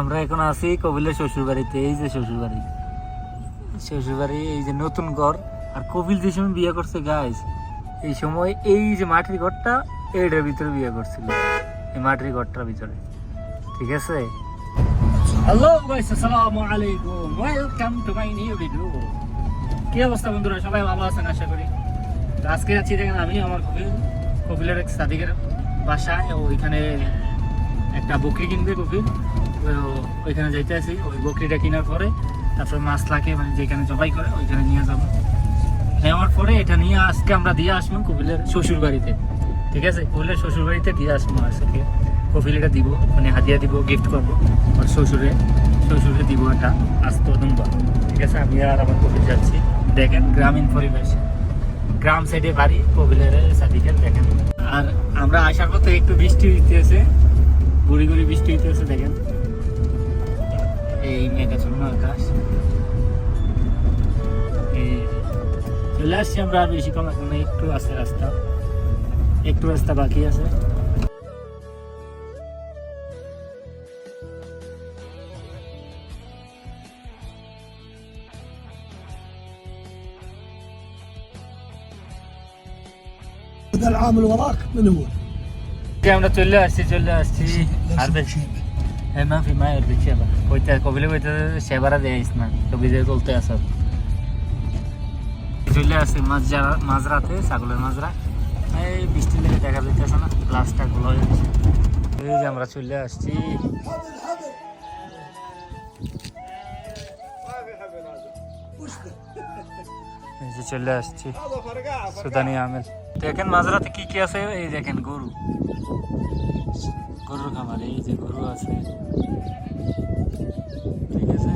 আমরা এখন আছি কপিলের শ্বশুর বাড়িতে এই যে শ্বশুর বাড়ি শ্বশুর বাড়ি এই যে নতুন ঘর। আর কপিল যে সময় বিয়ে করছে গাইস এই সময় এই যে মাটির ঘরটা, এইটার ভিতরে বিয়ে করছিল। এই মাটির ঘরটার ভিতরে। ঠিক আছে? হ্যালো গাইস আসসালামু আলাইকুম। Welcome to my new video কি অবস্থা বন্ধুরা? সবাই ভালো আছেন আশা করি। আজকে যাচ্ছি দেখেন আমি, আমার কপিল। কপিলের এক সাদিকের বাসায় ওইখানে একটা বকরি কিনবে কপিল। ওইখানে যাইতে আছি ওই বকরিটা কেনার পরে, তারপরে মাছ লাগে মানে যেখানে জবাই করে, ওইখানে নিয়ে যাব। নেওয়ার পরে এটা নিয়ে আজকে আমরা দিয়ে আসব কপিলের শ্বশুর বাড়িতে ঠিক আছে? কপিলের শ্বশুর বাড়িতে দিয়ে আসব আজকে। কপিল এটা দিব মানে হাতিয়া দিব গিফট করব। আর শ্বশুরে শ্বশুরে দিব এটা আস্ত দুম্বা ঠিক আছে? আমি আর আমার কপিল যাচ্ছি। দেখেন গ্রামীণ পরিবেশ। গ্রাম সাইডে বাড়ি, কপিলের সাদিকের দেখেন। আর আমরা আসার পথে একটু বৃষ্টি হইতেছে, গুড়ি গুড়ি বৃষ্টি হইতেছে মেঘাচ্ছন্ন আকাশ এই চলে আসছি আমরা আর বেশি কম এখন একটু আছে রাস্তা একটু রাস্তা বাকি আছে هذا العامل وراك من هو؟ যে আমরা চলে আসছি চলে আসছি আর বেশি মায়ের দেখছি আবার কইতে, কবিলে কইতে সেবারা দেয়াইস না কবি যে বলতে আস চলে মাঝরা মাঝরাতে ছাগলের মাঝরা এই বৃষ্টি লেগে দেখা যাইতেছে না গ্লাসটা গুলো হয়ে এই যে আমরা চলে আসছি। এই যে চলে আসছি, সুদানি আমেল। দেখেন মাঝরাতে কি কি আছে, এই দেখেন গরু। গরুর খামার, এই যে গরু আছে। ঠিক আছে?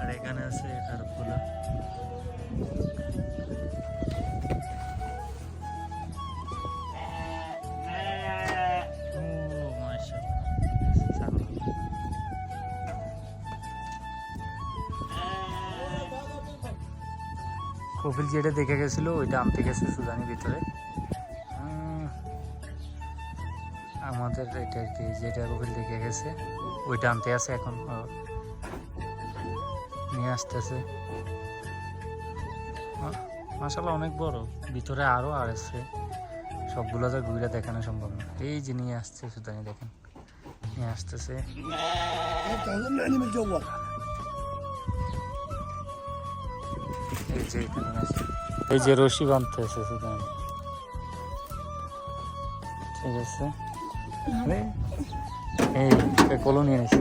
আর এখানে আছে ছাগল। কপিল যেটা দেখে গেছিল, ওইটা আনতে গেছে সুদানির ভিতরে। আমাদের এটা আর কি, যেটা রবিল দেখে গেছে ওইটা আনতে আছে এখন নিয়ে আসতেছে। মাসাল্লাহ অনেক বড়, ভিতরে আরও আর আছে। সবগুলো তো ঘুরে দেখানো সম্ভব না। এই যে নিয়ে আসছে সুতরাং দেখেন, নিয়ে আসতেছে। এই যে রশি বাঁধতেছে সুতরাং ঠিক আছে। নিয়ে নিছি।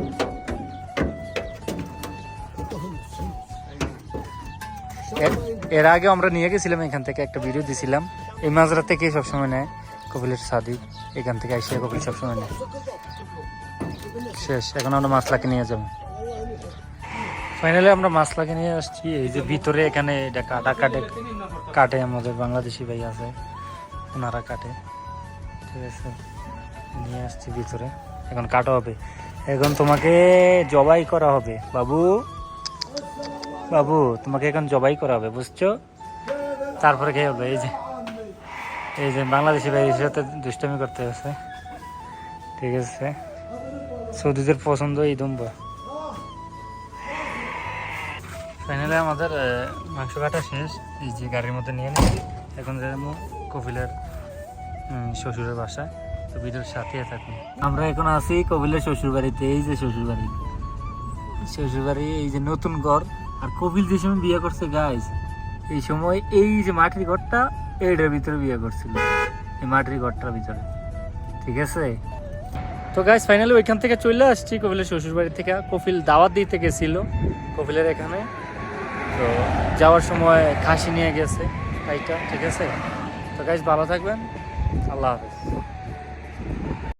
এর- আগে আমরা নিয়ে গেছিলাম এখান থেকে একটা ভিডিও দিছিলাম। এই মাঝরা থেকে সবসময় নেয়, কপিলের সাদি। এখান থেকে আসে কপিল সবসময় নেয়। শেষ, এখন আমরা মাছলাকে নিয়ে যাব। ফাইনালি আমরা মাছলাকে নিয়ে আসছি। এই যে ভিতরে এখানে এটা কাটা কাটে কাটে আমাদের বাংলাদেশি ভাই আছে। ওনারা কাটে। ঠিক আছে। নিয়ে আসছি ভিতরে। এখন কাটা হবে। এখন তোমাকে জবাই করা হবে। বাবু বাবু, তোমাকে এখন জবাই করা হবে, বুঝছ? তারপরে খেয়ে হবে এই যে এই যে বাংলাদেশি ভাইয়ের সাথে দুষ্টামি করতে আছে ঠিক আছে? সৌদিদের পছন্দ এই দুম্বা। ফাইনালি আমাদের মাংস কাটা শেষ। এই যে গাড়ির মধ্যে নিয়ে নিচ্ছি এখন যাব কপিলের শ্বশুরের বাসায়। ভিডিওর সাথে থাকুন। আমরা এখন আছি কপিলের শ্বশুর বাড়িতে এই যে শ্বশুর বাড়ি শ্বশুর বাড়ি এই যে নতুন ঘর। আর কপিল যে সময় বিয়ে করছে গাইজ এই সময় এই যে মাটির ঘরটা, এইটার ভিতরে বিয়ে করছিল। এই মাটির ঘরটার ভিতরে। ঠিক আছে? তো গাইজ ফাইনালি ওইখান থেকে চলে আসছি কপিলের শ্বশুর বাড়ি থেকে। কপিল দাওয়াত দিতে গেছিল কপিলের এখানে। তো যাওয়ার সময় খাসি নিয়ে গেছে তাইটা ঠিক আছে? তো গাইজ ভালো থাকবেন। আল্লাহ হাফেজ।